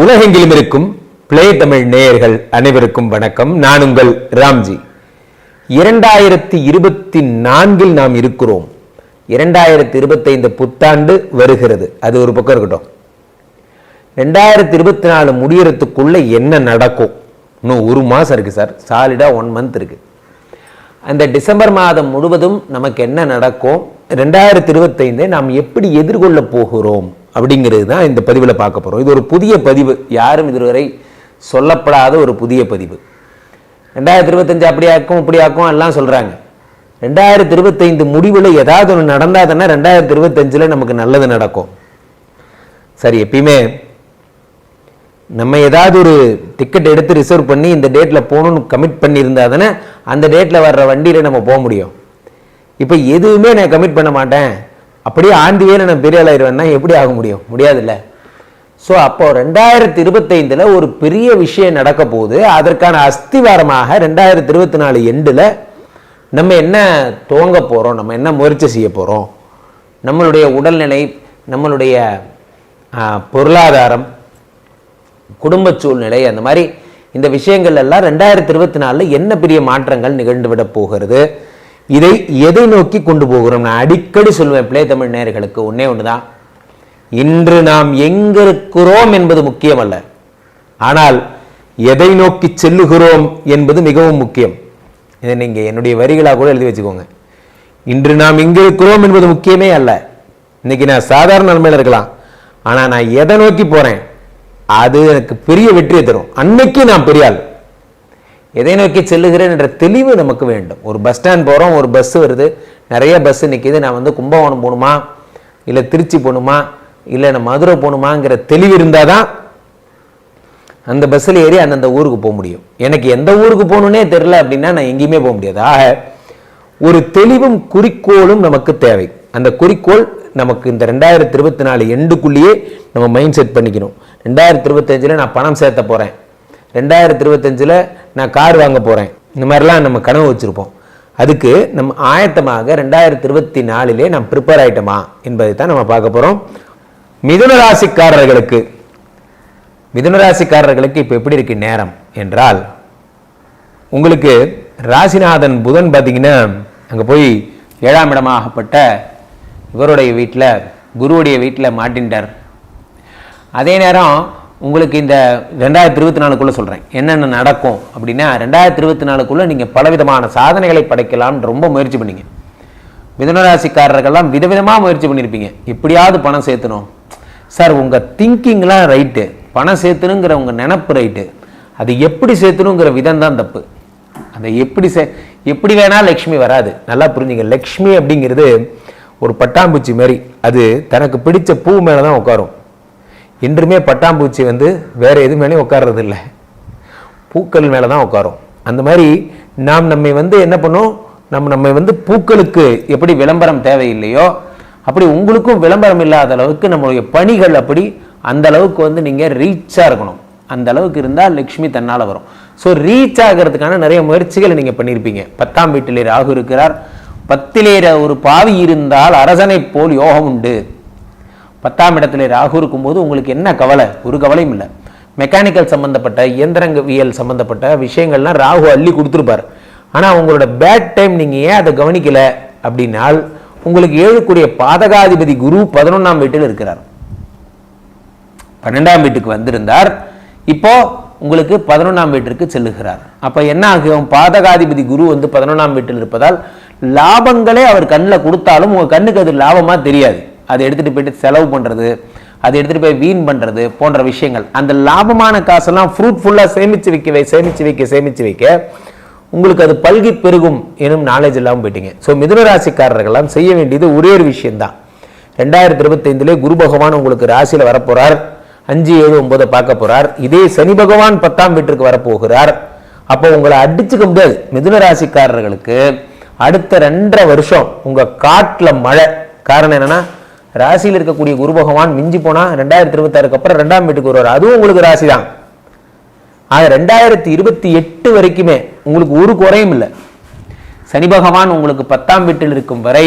உலகெங்கிலும் இருக்கும் பிளே தமிழ் நேயர்கள் அனைவருக்கும் வணக்கம். நான் உங்கள் ராம்ஜி. இரண்டாயிரத்தி இருபத்தி நான்கில் நாம் இருக்கிறோம். இரண்டாயிரத்தி இருபத்தைந்து புத்தாண்டு வருகிறது. அது ஒரு பக்கம் இருக்கட்டும். ரெண்டாயிரத்தி இருபத்தி நாலு முடியறதுக்குள்ளே என்ன நடக்கும்? இன்னும் ஒரு மாதம் இருக்குது சார். சாலிடா ஒன் மந்த் இருக்குது அந்த டிசம்பர் மாதம் முழுவதும் நமக்கு என்ன நடக்கும்? ரெண்டாயிரத்தி இருபத்தைந்தை நாம் எப்படி எதிர்கொள்ள போகிறோம்? அப்படிங்கிறது தான் இந்த பதிவில் பார்க்க போகிறோம் இது ஒரு புதிய பதிவு. யாரும் இதுவரை சொல்லப்படாத ஒரு புதிய பதிவு. ரெண்டாயிரத்தி இருபத்தஞ்சு அப்படி ஆக்கும் இப்படி ஆக்கும் எல்லாம் சொல்கிறாங்க ரெண்டாயிரத்தி இருபத்தைந்து முடிவில் ஏதாவது ஒன்று நடந்தால் தானே ரெண்டாயிரத்தி இருபத்தஞ்சில் நமக்கு நல்லது நடக்கும். சரி எப்பயுமே நம்ம ஏதாவது ஒரு டிக்கெட் எடுத்து ரிசர்வ் பண்ணி இந்த டேட்டில் போகணும்னு கமிட் பண்ணியிருந்தா தானே அந்த டேட்டில் வர்ற வண்டியில் நம்ம போக முடியும். இப்போ எதுவுமே நான் கமிட் பண்ண மாட்டேன். அப்படியே ஆண்டி வேலை நான் பெரிய ஆளாயிருவேன்னா எப்படி ஆக முடியும்? முடியாதுல்ல. ஸோ அப்போ ரெண்டாயிரத்தி இருபத்தைந்தில் ஒரு பெரிய விஷயம் நடக்க போகுது அதற்கான அஸ்திவாரமாக ரெண்டாயிரத்தி இருபத்தி நாலு எண்டில் நம்ம என்ன துவங்க போகிறோம் நம்ம என்ன முயற்சி செய்ய போகிறோம் நம்மளுடைய உடல்நிலை நம்மளுடைய பொருளாதாரம் குடும்ப சூழ்நிலை அந்த மாதிரி இந்த விஷயங்கள் எல்லாம் ரெண்டாயிரத்தி இருபத்தி நாலில் என்ன பெரிய மாற்றங்கள் நிகழ்ந்து விட போகிறது? இதை எதை நோக்கி கொண்டு போகிறோம் நான் அடிக்கடி சொல்லுவேன் பிளே தமிழ் நேர்களுக்கு ஒன்றே ஒன்று தான் இன்று நாம் எங்க இருக்கிறோம் என்பது முக்கியமல்ல. ஆனால் எதை நோக்கி செல்லுகிறோம் என்பது மிகவும் முக்கியம். இதை நீங்க என்னுடைய வரிகளாக கூட எழுதி வச்சுக்கோங்க. இன்று நாம் இங்கே இருக்கிறோம் என்பது முக்கியமே அல்ல. இன்னைக்கு நான் சாதாரண நன்மையில் இருக்கலாம். ஆனால் நான் எதை நோக்கி போறேன்? அது எனக்கு பெரிய வெற்றியை தரும். அன்னைக்கு நான் பெரியாள் எதை நோக்கி செல்லுகிறேன் என்ற தெளிவு நமக்கு வேண்டும். ஒரு பஸ் ஸ்டாண்ட் போகிறோம் ஒரு பஸ் வருது. நிறைய பஸ் நிற்கிது நான் வந்து கும்பகோணம் போகணுமா? இல்லை திருச்சி போகணுமா? இல்லை நான் மதுரை போகணுமாங்கிற தெளிவு இருந்தால் தான் அந்த பஸ்ஸில் ஏறி அந்தந்த ஊருக்கு போக முடியும். எனக்கு எந்த ஊருக்கு போகணுன்னே தெரில அப்படின்னா நான் எங்கேயுமே போக முடியாது. ஆக ஒரு தெளிவும் குறிக்கோளும் நமக்கு தேவை. அந்த குறிக்கோள் நமக்கு இந்த ரெண்டாயிரத்தி இருபத்தி நாலு எண்டுக்குள்ளேயே நம்ம மைண்ட் செட் பண்ணிக்கணும். ரெண்டாயிரத்தி இருபத்தஞ்சில் நான் பணம் சேர்த்த போகிறேன் ரெண்டாயிரத்தி இருபத்தஞ்சில் நான் கார் வாங்க போகிறேன் இந்த மாதிரிலாம் நம்ம கனவு வச்சுருப்போம். அதுக்கு நம்ம ஆயத்தமாக ரெண்டாயிரத்தி இருபத்தி நாலிலே நாம் ப்ரிப்பேர் ஆகிட்டோமா என்பதை தான் நம்ம பார்க்க போகிறோம் மிதுன ராசிக்காரர்களுக்கு மிதுன ராசிக்காரர்களுக்கு இப்போ எப்படி இருக்கு நேரம் என்றால் உங்களுக்கு ராசிநாதன் புதன் பார்த்தீங்கன்னா அங்கே போய் ஏழாம் இடமாகப்பட்ட இவருடைய வீட்டில் குருவுடைய வீட்டில் மாட்டின்றார் அதே நேரம் உங்களுக்கு இந்த ரெண்டாயிரத்தி இருபத்தி நாலுக்குள்ளே சொல்கிறேன் என்னென்ன நடக்கும் அப்படின்னா ரெண்டாயிரத்தி இருபத்தி நாலுக்குள்ளே நீங்கள் பலவிதமான சாதனைகளை படைக்கலாம்னு ரொம்ப முயற்சி பண்ணீங்க. மிதுனராசிக்காரர்கள்லாம் விதவிதமாக முயற்சி பண்ணியிருப்பீங்க எப்படியாவது பணம் சேர்த்தணும். சார் உங்கள் திங்கிங்லாம் ரைட்டு. பணம் சேர்த்துணுங்கிற உங்கள் நினப்பு ரைட்டு. அது எப்படி சேர்த்துணுங்கிற விதம் தான் தப்பு. அதை எப்படி சே எப்படி வேணால் லக்ஷ்மி வராது. நல்லா புரிஞ்சுங்க. லக்ஷ்மி அப்படிங்கிறது ஒரு பட்டாம்பூச்சி மாதிரி அது தனக்கு பிடித்த பூ மேலே தான் உட்காரும். என்றுமே பட்டாம்பூச்சி வந்து வேறு எது மேலேயும் உட்கார்றது இல்லை பூக்கள் மேலே தான் உட்காரும். அந்த மாதிரி நாம் நம்மை வந்து என்ன பண்ணோம்? நம்ம நம்மை வந்து பூக்களுக்கு எப்படி விளம்பரம் தேவையில்லையோ அப்படி உங்களுக்கும் விளம்பரம் இல்லாத அளவுக்கு நம்மளுடைய பணிகள் அப்படி அந்த அளவுக்கு வந்து நீங்கள் ரீச்சாக இருக்கணும். அந்த அளவுக்கு இருந்தால் லக்ஷ்மி தன்னால் வரும். ஸோ ரீச் ஆகிறதுக்கான நிறைய முயற்சிகளை நீங்கள் பண்ணியிருப்பீங்க பத்தாம் வீட்டிலே ராகு இருக்கிறார். பத்திலே ஒரு பாவி இருந்தால் அரசனைப் போல் யோகம் உண்டு. பத்தாம் இடத்துல ராகு இருக்கும்போது உங்களுக்கு என்ன கவலை? ஒரு கவலையும் இல்லை. மெக்கானிக்கல் சம்மந்தப்பட்ட இயந்திரங்கவியல் சம்மந்தப்பட்ட விஷயங்கள்லாம் ராகு அள்ளி கொடுத்துருப்பார். ஆனால் உங்களோட பேட் டைம் நீங்கள் ஏன் அதை கவனிக்கலை? அப்படின்னால் உங்களுக்கு ஏழுக்குரிய பாதகாதிபதி குரு பதினொன்றாம் வீட்டில் இருக்கிறார். பன்னெண்டாம் வீட்டுக்கு வந்திருந்தார். இப்போ உங்களுக்கு பதினொன்றாம் வீட்டிற்கு செல்லுகிறார். அப்போ என்ன ஆகும்? பாதகாதிபதி குரு வந்து பதினொன்றாம் வீட்டில் இருப்பதால் லாபங்களே அவர் கண்ணில் கொடுத்தாலும் உங்கள் கண்ணுக்கு அது லாபமாக தெரியாது. அதை எடுத்துகிட்டு போயிட்டு செலவு பண்ணுறது அதை எடுத்துகிட்டு போய் வீண் பண்ணுறது போன்ற விஷயங்கள். அந்த லாபமான காசெல்லாம் ஃப்ரூட்ஃபுல்லாக சேமிச்சு வைக்க சேமிச்சு வைக்க சேமித்து வைக்க உங்களுக்கு அது பல்கி பெருகும் எனும் நாலேஜ் இல்லாமல் போயிட்டீங்க. ஸோ மிதுனராசிக்காரர்கள்லாம் செய்ய வேண்டியது ஒரே ஒரு விஷயம்தான். ரெண்டாயிரத்தி இருபத்தைந்திலே குரு பகவான் உங்களுக்கு ராசியில் வரப்போகிறார் அஞ்சு ஏழு ஒன்பதை பார்க்க போகிறார் இதே சனி பகவான் பத்தாம் வீட்டிற்கு வரப்போகிறார். அப்போ உங்களை அடிச்சுக்க முடியாது. மிதுன ராசிக்காரர்களுக்கு அடுத்த ரெண்டரை வருஷம் உங்கள் காட்டில் மழை. காரணம் என்னன்னா ராசியில் இருக்கக்கூடிய குரு பகவான் மிஞ்சி போனால் ரெண்டாயிரத்தி இருபத்தாறுக்கு அப்புறம் ரெண்டாம் வீட்டுக்கு வருவார். அதுவும் உங்களுக்கு ராசி தான் ஆக ரெண்டாயிரத்தி இருபத்தி எட்டு வரைக்குமே உங்களுக்கு ஒரு குறையும் இல்லை. சனி பகவான் உங்களுக்கு பத்தாம் வீட்டில் இருக்கும் வரை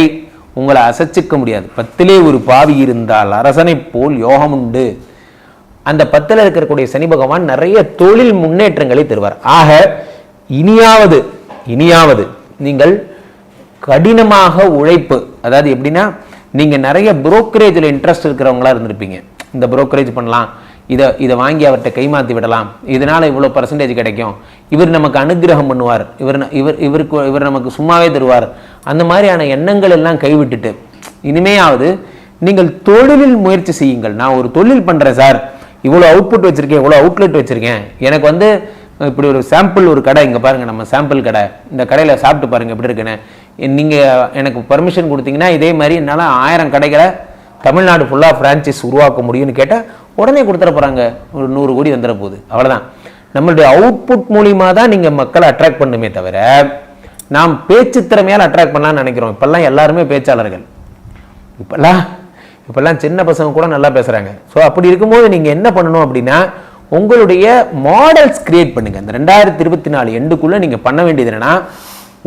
உங்களை அசைச்சிக்க முடியாது. பத்திலே ஒரு பாவி இருந்தால் அரசனைப் போல் யோகம் உண்டு. அந்த பத்தில் இருக்கக்கூடிய சனி பகவான் நிறைய தொழில் முன்னேற்றங்களை தருவார். ஆக இனியாவது இனியாவது நீங்கள் கடினமாக உழைப்பு அதாவது எப்படின்னா நீங்கள் நிறைய புரோக்கரேஜில் இன்ட்ரெஸ்ட் இருக்கிறவங்களா இருந்திருப்பீங்க. இந்த புரோக்கரேஜ் பண்ணலாம். இதை இதை வாங்கி அவர்கிட்ட கைமாற்றி விடலாம். இதனால் இவ்வளோ பர்சன்டேஜ் கிடைக்கும். இவர் நமக்கு அனுகிரகம் பண்ணுவார். இவர் இவர் இவருக்கு இவர் நமக்கு சும்மாவே தருவார். அந்த மாதிரியான எண்ணங்கள் எல்லாம் கைவிட்டுட்டு இனிமேயாவது நீங்கள் தொழிலில் முயற்சி செய்யுங்கள். நான் ஒரு தொழில் பண்ணுறேன் சார். இவ்வளோ அவுட்புட் வச்சுருக்கேன் இவ்வளோ அவுட்லெட் வச்சுருக்கேன். எனக்கு வந்து இப்படி ஒரு சாம்பிள் ஒரு கடை இங்கே பாருங்கள் நம்ம சாம்பிள் கடை. இந்த கடையில் சாப்பிட்டு பாருங்கள் எப்படி இருக்குன்னு. நீங்கள் எனக்கு பர்மிஷன் கொடுத்தீங்கன்னா இதே மாதிரி என்னால் ஆயிரம் கடைகளை தமிழ்நாடு ஃபுல்லாக ஃப்ரான்ச்சைஸ் உருவாக்க முடியும்னு கேட்டால் உடனே கொடுத்துட போகிறாங்க ஒரு நூறு கோடி வந்துட போகுது. அவ்வளோதான் நம்மளுடைய அவுட்புட் மூலியமாக தான் நீங்கள் மக்களை அட்ராக்ட் பண்ணுமே தவிர நாம் பேச்சு திறமையால் அட்ராக்ட் பண்ணலாம்னு நினைக்கிறோம். இப்போல்லாம் எல்லாருமே பேச்சாளர்கள். இப்போல்லாம் இப்போல்லாம் சின்ன பசங்க கூட நல்லா பேசுகிறாங்க ஸோ அப்படி இருக்கும்போது நீங்கள் என்ன பண்ணணும் அப்படின்னா உங்களுடைய மாடல்ஸ் கிரியேட் பண்ணுங்கள் இந்த ரெண்டாயிரத்தி இருபத்தி நாலு எண்டுக்குள்ளே நீங்கள் பண்ண வேண்டியது என்னென்னா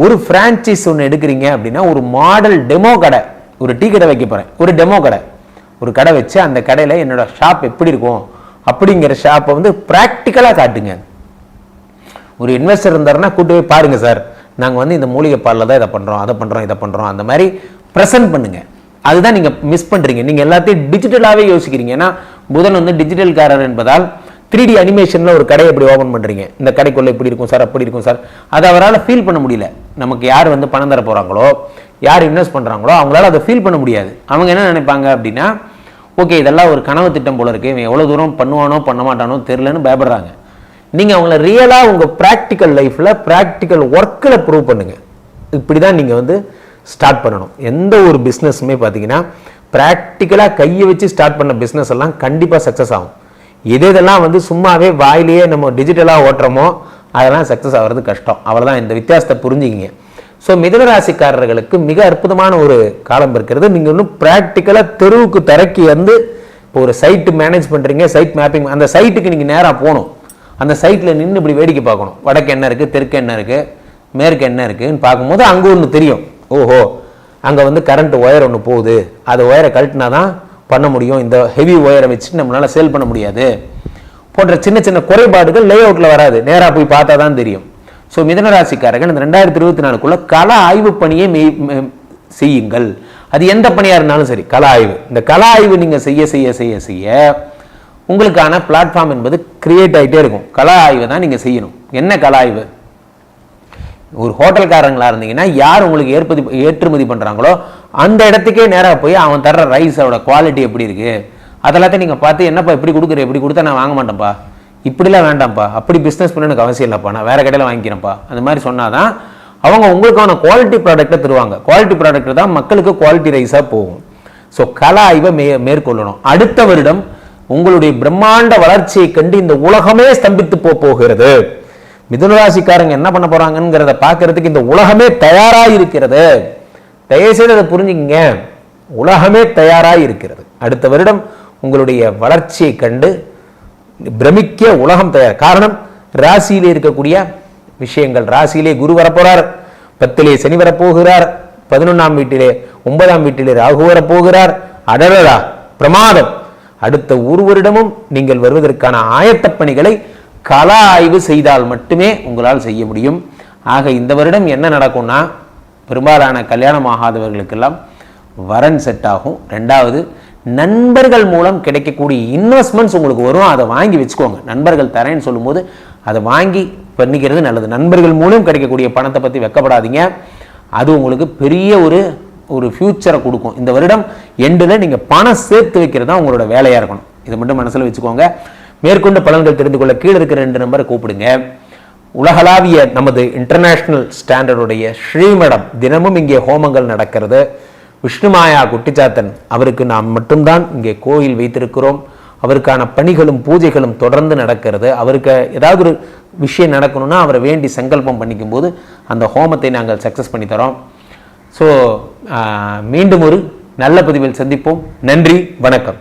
ஒரு ஃப்ரான்ச்சைஸ் ஒன்று எடுக்கிறீங்க அப்படின்னா ஒரு மாடல் டெமோ கடை. ஒரு டீ கடை வைக்க போகிறேன் ஒரு டெமோ கடை. ஒரு கடை வச்சு அந்த கடையில் என்னோட ஷாப் எப்படி இருக்கும் அப்படிங்கிற ஷாப்பை வந்து ப்ராக்டிக்கலாக காட்டுங்க. ஒரு இன்வெஸ்டர் இருந்தாருன்னா கூட்டு போய் பாருங்கள் சார். நாங்கள் வந்து இந்த மூலிகை பாலில் தான் இதை பண்ணுறோம் அதை பண்ணுறோம் இதை பண்ணுறோம் அந்த மாதிரி ப்ரெசென்ட் பண்ணுங்கள் அதுதான் நீங்கள் மிஸ் பண்ணுறீங்க நீங்கள் எல்லாத்தையும் டிஜிட்டலாகவே யோசிக்கிறீங்க. ஏன்னா புதன் வந்து டிஜிட்டல்காரர் என்பதால் த்ரீ டி அனிமேஷனில் ஒரு கடையை எப்படி ஓப்பன் பண்ணுறீங்க இந்த கடைக்குள்ளே இப்படி இருக்கும் சார்? அப்படி இருக்கும் சார். அதை அவரால் ஃபீல் பண்ண முடியல. நமக்கு யார் வந்து பணம் தர போகிறாங்களோ யார் இன்வெஸ்ட் பண்ணுறாங்களோ அவங்களால அதை ஃபீல் பண்ண முடியாது. அவங்க என்ன நினைப்பாங்க அப்படின்னா ஓகே இதெல்லாம் ஒரு கனவு திட்டம் போல இருக்கு. இவன் எவ்வளோ தூரம் பண்ணுவானோ பண்ண மாட்டானோ தெரிலன்னு பயப்படுறாங்க. நீங்கள் அவங்கள ரியலாக உங்கள் ப்ராக்டிக்கல் லைஃப்பில் ப்ராக்டிக்கல் ஒர்க்கில் ப்ரூவ் பண்ணுங்கள் இப்படி தான் நீங்கள் வந்து ஸ்டார்ட் பண்ணணும். எந்த ஒரு பிஸ்னஸுமே பார்த்தீங்கன்னா ப்ராக்டிக்கலாக கையை வச்சு ஸ்டார்ட் பண்ண பிஸ்னஸ் எல்லாம் கண்டிப்பாக சக்ஸஸ் ஆகும். எது இதெல்லாம் வந்து சும்மாவே வாயிலேயே நம்ம டிஜிட்டலாக ஓட்டுறோமோ அதெல்லாம் சக்ஸஸ் ஆகிறது கஷ்டம். அவ்வளோதான் இந்த வித்தியாசத்தை புரிஞ்சுக்கிங்க. ஸோ மிதனராசிக்காரர்களுக்கு மிக அற்புதமான ஒரு காலம் இருக்கிறது. நீங்கள் இன்னும் ப்ராக்டிக்கலாக தெருவுக்கு திறக்கி வந்து இப்போ ஒரு சைட்டு மேனேஜ் பண்ணுறீங்க சைட் மேப்பிங் அந்த சைட்டுக்கு நீங்கள் நேராக போகணும். அந்த சைட்டில் நின்று இப்படி வேடிக்கை பார்க்கணும். வடக்கு என்ன இருக்குது தெற்கு என்ன இருக்குது மேற்கு என்ன இருக்குன்னு பார்க்கும்போது அங்கே ஒன்று தெரியும். ஓஹோ அங்கே வந்து கரண்ட் ஒயர் ஒன்று போகுது. அது ஒயரை கழட்டினா தான் பண்ண முடியும். இந்த ஹெவி ஒயரை வச்சு நம்மளால் சேல் பண்ண முடியாது. போன்ற சின்ன சின்ன குறைபாடுகள் லே அவுட்டில் வராது. நேராக போய் பார்த்தா தான் தெரியும். ஸோ மிதனராசிக்காரர்கள் இந்த ரெண்டாயிரத்தி இருபத்தி நாலுக்குள்ள கல ஆய்வு பணியை மெய் செய்யுங்கள். அது எந்த பணியாக இருந்தாலும் சரி கல ஆய்வு. இந்த கல ஆய்வு நீங்கள் செய்ய செய்ய செய்ய செய்ய உங்களுக்கான பிளாட்ஃபார்ம் என்பது கிரியேட் ஆகிட்டே இருக்கும். கலா ஆய்வை தான் நீங்கள் செய்யணும். என்ன கள ஆய்வு? ஒரு ஹோட்டல்காரங்களாக இருந்தீங்கன்னா யார் உங்களுக்கு ஏற்பதி ஏற்றுமதி பண்ணுறாங்களோ அந்த இடத்துக்கே நேராக போய் அவன் தர்ற ரைஸோட குவாலிட்டி எப்படி இருக்குது அதெல்லாத்தையும் நீங்கள் பார்த்து என்னப்பா இப்படி கொடுக்குற? இப்படி கொடுத்தா நான் வாங்க மாட்டேன்ப்பா. இப்படிலாம் வேண்டாம்ப்பா. அப்படி பிஸ்னஸ் பண்ண எனக்கு அவசியம் இல்லைப்பா. நான் வேறு கடையில் வாங்கிக்கிறேன்ப்பா. அந்த மாதிரி சொன்னாதான் அவங்க உங்களுக்கான குவாலிட்டி ப்ராடக்ட்டை தருவாங்க. குவாலிட்டி ப்ராடக்ட் தான் மக்களுக்கு குவாலிட்டி ரைஸாக போகும். ஸோ கலா ஆய்வை மே மேற்கொள்ளணும். அடுத்த வருடம் உங்களுடைய பிரம்மாண்ட வளர்ச்சியை கண்டு இந்த உலகமே ஸ்தம்பித்து போக போகிறது மிதுனராசிக்காரங்க என்ன பண்ண போறாங்கங்கிறத பார்க்கறதுக்கு இந்த உலகமே தயாராக இருக்கிறது தயவுசெய்து அதை புரிஞ்சுக்கங்க. உலகமே தயாராக இருக்கிறது அடுத்த வருடம் உங்களுடைய வளர்ச்சியை கண்டு பிரமிக்க உலகம் தயார். காரணம் ராசியிலே இருக்கக்கூடிய விஷயங்கள். ராசியிலே குரு வரப்போகிறார் பத்திலே சனி வரப்போகிறார். பதினொன்றாம் வீட்டிலே ஒன்பதாம் வீட்டிலே ராகு வரப்போகிறார். அடரடா பிரமாதம். அடுத்த ஒரு வருடமும் நீங்கள் வருவதற்கான ஆயத்தப் பணிகளை கள ஆய்வு செய்தால் மட்டுமே உங்களால் செய்ய முடியும். ஆக இந்த வருடம் என்ன நடக்கும்னா பெரும்பாலான கல்யாணம் ஆகாதவர்களுக்கெல்லாம் வரன் செட் ஆகும். ரெண்டாவது நண்பர்கள் மூலம் கிடைக்கக்கூடிய இன்வெஸ்ட்மெண்ட்ஸ் உங்களுக்கு வரும். அதை வாங்கி வச்சுக்கோங்க. நண்பர்கள் தரேன்னு சொல்லும்போது அதை வாங்கி பண்ணிக்கிறது நல்லது. நண்பர்கள் மூலம் கிடைக்கக்கூடிய பணத்தை பற்றி வெக்கப்படாதீங்க. அது உங்களுக்கு பெரிய ஒரு ஒரு ஃப்யூச்சரை கொடுக்கும். இந்த வருடம் எண்டில் நீங்கள் பணம் சேர்த்து வைக்கிறது தான் உங்களோட வேலையாக இருக்கணும். இதை மட்டும் மனசில் வச்சுக்கோங்க. மேற்கொண்டு பலன்கள் தெரிந்து கொள்ள கீழே இருக்கிற ரெண்டு நம்பரை கூப்பிடுங்க. உலகளாவிய நமது இன்டர்நேஷ்னல் ஸ்டாண்டர்டுடைய ஸ்ரீமடம் தினமும் இங்கே ஹோமங்கள் நடக்கிறது. விஷ்ணுமாயா குட்டிச்சாத்தன் அவருக்கு நாம் மட்டும்தான் இங்கே கோயில் வைத்திருக்கிறோம். அவருக்கான பணிகளும் பூஜைகளும் தொடர்ந்து நடக்கிறது. அவருக்கு ஏதாவது ஒரு விஷயம் நடக்கணும்னா அவரை வேண்டி சங்கல்பம் பண்ணிக்கும் போது அந்த ஹோமத்தை நாங்கள் சக்ஸஸ் பண்ணி தரோம். ஸோ மீண்டும் ஒரு நல்ல பதிவில் சந்திப்போம். நன்றி வணக்கம்.